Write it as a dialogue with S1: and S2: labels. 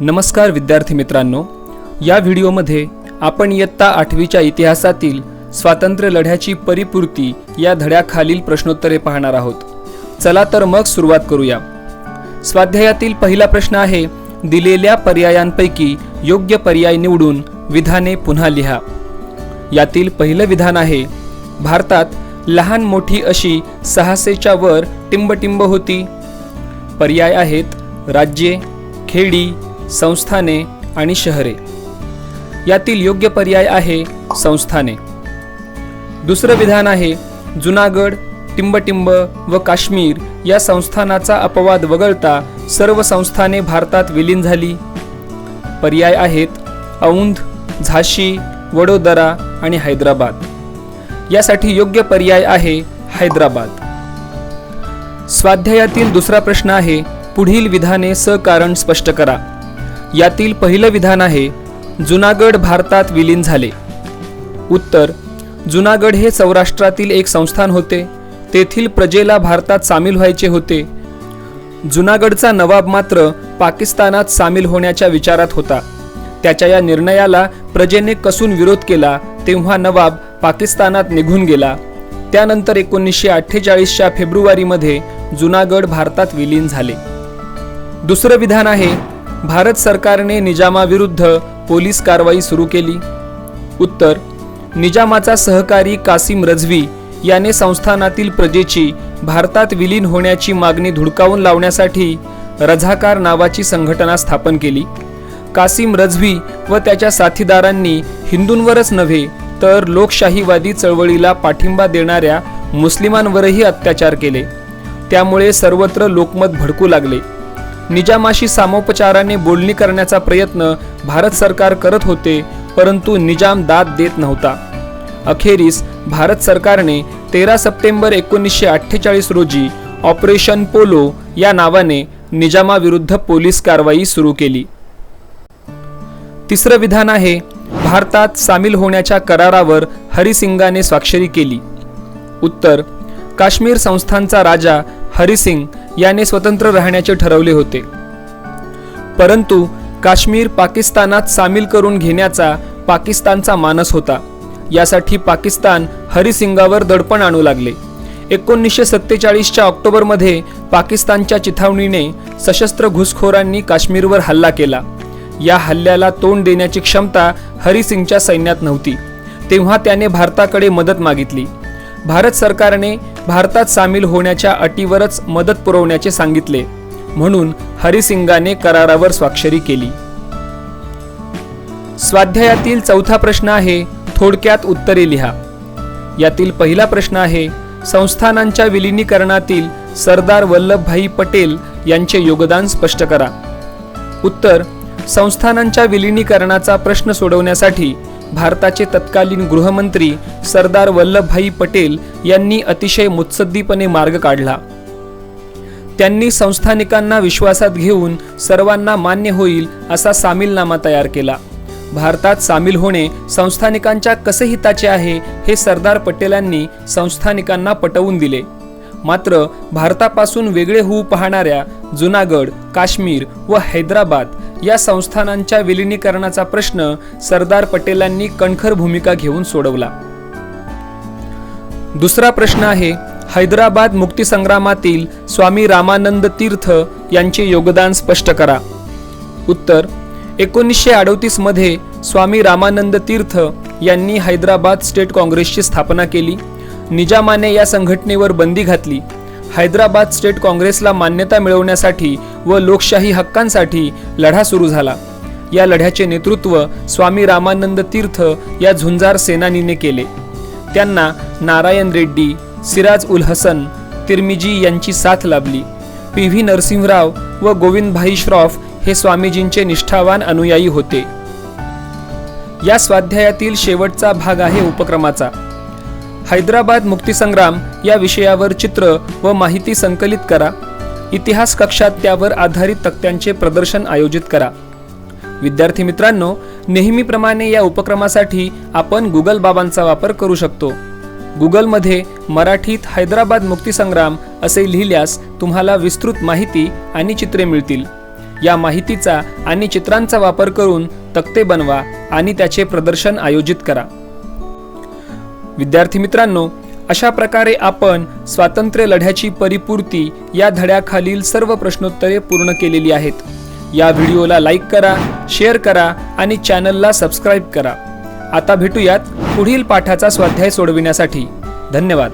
S1: नमस्कार विद्यार्थी मित्रांनो. या व्हिडिओमध्ये आपण इयत्ता आठवीच्या इतिहासातील स्वातंत्र्य लढ्याची परिपूर्ती या धड्याखालील प्रश्नोत्तरे पाहणार आहोत. चला तर मग सुरुवात करूया. स्वाध्यायातील पहिला प्रश्न आहे दिलेल्या पर्यायांपैकी योग्य पर्याय निवडून विधाने पुन्हा लिहा. यातील पहिलं विधान आहे भारतात लहान मोठी अशी सहाशेच्या वर टिंबटिंब होती. पर्याय आहेत राज्ये खेडी संस्थाने आणि शहरे. यातील योग्य पर्याय आहे संस्थाने. दुसरं विधान आहे जुनागड टिंबटिंब व काश्मीर या संस्थानाचा अपवाद वगळता सर्व संस्थाने भारतात विलीन झाली. पर्याय आहेत औंध झाशी वडोदरा आणि हैदराबाद. यासाठी योग्य पर्याय आहे हैदराबाद. स्वाध्यायातील दुसरा प्रश्न आहे पुढील विधाने सकारण स्पष्ट करा. यातील पहिलं विधान आहे जुनागड भारतात विलीन झाले. उत्तर जुनागड हे सौराष्ट्रातील एक संस्थान होते तेथील प्रजेला भारतात सामील व्हायचे होते. जुनागडचा नवाब मात्र पाकिस्तानात सामील होण्याच्या विचारात होता. त्याच्या या निर्णयाला प्रजेने कसून विरोध केला तेव्हा नवाब पाकिस्तानात निघून गेला. त्यानंतर एकोणीसशे अठ्ठेचाळीसच्या फेब्रुवारीमध्ये जुनागड भारतात विलीन झाले. दुसरं विधान आहे भारत सरकारने निजामाविरुद्ध पोलीस कारवाई सुरू केली. उत्तर निजामाचा सहकारी कासिम रझवी याने संस्थानातील प्रजेची भारतात विलीन होण्याची मागणी धुडकावून लावण्यासाठी रझाकार नावाची संघटना स्थापन केली. कासिम रझवी व त्याच्या साथीदारांनी हिंदूंवरच नव्हे तर लोकशाहीवादी चळवळीला पाठिंबा देणाऱ्या मुस्लिमांवरही अत्याचार केले. त्यामुळे सर्वत्र लोकमत भडकू लागले. निजामाशी सामोपचाराने बोलणी करण्याचा प्रयत्न भारत सरकार करत होते परंतु निजाम दाद देत नव्हता. अखेरीस भारत सरकारने तेरा सप्टेंबर एकोणीसशे अठ्ठेचाळीस रोजी ऑपरेशन पोलो या नावाने निजामाविरुद्ध पोलीस कारवाई सुरू केली. तिसरं विधान आहे भारतात सामील होण्याच्या करारावर हरिसिंगाने स्वाक्षरी केली. उत्तर काश्मीर संस्थानचा राजा हरिसिंग याने स्वतंत्र राहण्याचे ठरवले होते. परंतु काश्मीर पाकिस्तानात सामील करून घेण्याचा पाकिस्तानचा मानस होता. यासाठी पाकिस्तान हरिसिंगावर दडपण आणू लागले. एकोणीसशे सत्तेचाळीसच्या ऑक्टोबरमध्ये पाकिस्तानच्या चिथावणीने सशस्त्र घुसखोरांनी काश्मीरवर हल्ला केला. या हल्ल्याला तोंड देण्याची क्षमता हरिसिंगच्या सैन्यात नव्हती. तेव्हा त्याने भारताकडे मदत मागितली. भारत सरकारने भारतात सामील होण्याच्या अटीवरच मदत पुरवण्याचे सांगितले. म्हणून हरिसिंगाने करारावर स्वाक्षरी केली. स्वाध्यायातील चौथा प्रश्न आहे थोडक्यात उत्तरे लिहा. यातील पहिला प्रश्न आहे संस्थानांच्या विलिनीकरणातील सरदार वल्लभभाई पटेल यांचे योगदान स्पष्ट करा. उत्तर संस्थानांच्या विलिनीकरणाचा प्रश्न सोडवण्यासाठी भारताचे तत्कालीन गृहमंत्री सरदार वल्लभभाई पटेल यांनी अतिशय मुत्सद्दीपणे मार्ग काढला. त्यांनी संस्थानिकांना विश्वासात घेऊन सर्वांना मान्य होईल असा सामीलनामा तयार केला. भारतात सामील होणे संस्थानिकांच्या कसे हिताचे आहे हे सरदार पटेलांनी संस्थानिकांना पटवून दिले. मात्र भारतापासून वेगळे होऊ पाहणाऱ्या जुनागड काश्मीर व हैदराबाद या संस्थानांच्या विलिनीकरणाचा प्रश्न सरदार पटेलांनी कणखर भूमिका घेऊन सोडवला. दुसरा प्रश्न आहे हैदराबाद मुक्तीसंग्रामातील स्वामी रामानंद तीर्थ यांचे योगदान स्पष्ट करा. उत्तर एकोणीसशे अडतीसमध्ये स्वामी रामानंद तीर्थ यांनी हैदराबाद स्टेट काँग्रेसची स्थापना केली. निजामाने या संघटनेवर बंदी घातली. हैदराबाद स्टेट काँग्रेसला मान्यता मिळवण्यासाठी व लोकशाही हक्कांसाठी लढा सुरू झाला. या लढ्याचे नेतृत्व स्वामी रामानंद तीर्थ या झुंजार सेनानीने केले. त्यांना नारायण रेड्डी सिराज उल हसन तिरमिजी यांची साथ लाभली. पी व्ही नरसिंहराव व गोविंदभाई श्रॉफ हे स्वामीजींचे निष्ठावान अनुयायी होते. या स्वाध्यायातील शेवटचा भाग आहे उपक्रमाचा. हैदराबाद मुक्तीसंग्राम या विषयावर चित्र व माहिती संकलित करा. इतिहास कक्षात त्यावर आधारित तक्त्यांचे प्रदर्शन आयोजित करा. विद्यार्थी मित्रांनो नेहमीप्रमाणे या उपक्रमासाठी आपण गुगल बाबांचा वापर करू शकतो. गुगलमध्ये मराठीत हैदराबाद मुक्तीसंग्राम असे लिहिल्यास तुम्हाला विस्तृत माहिती आणि चित्रे मिळतील. या माहितीचा आणि चित्रांचा वापर करून तक्ते बनवा आणि त्याचे प्रदर्शन आयोजित करा. विद्यार्थी मित्रांनो अशा प्रकारे आपण स्वातंत्र्य लढ्याची परिपूर्ती या धड्याखालील सर्व प्रश्नोत्तरे पूर्ण केलेली आहेत. या व्हिडिओला लाईक करा शेअर करा आणि चॅनलला सबस्क्राईब करा. आता भेटूयात पुढील पाठाचा स्वाध्याय सोडविण्यासाठी. धन्यवाद.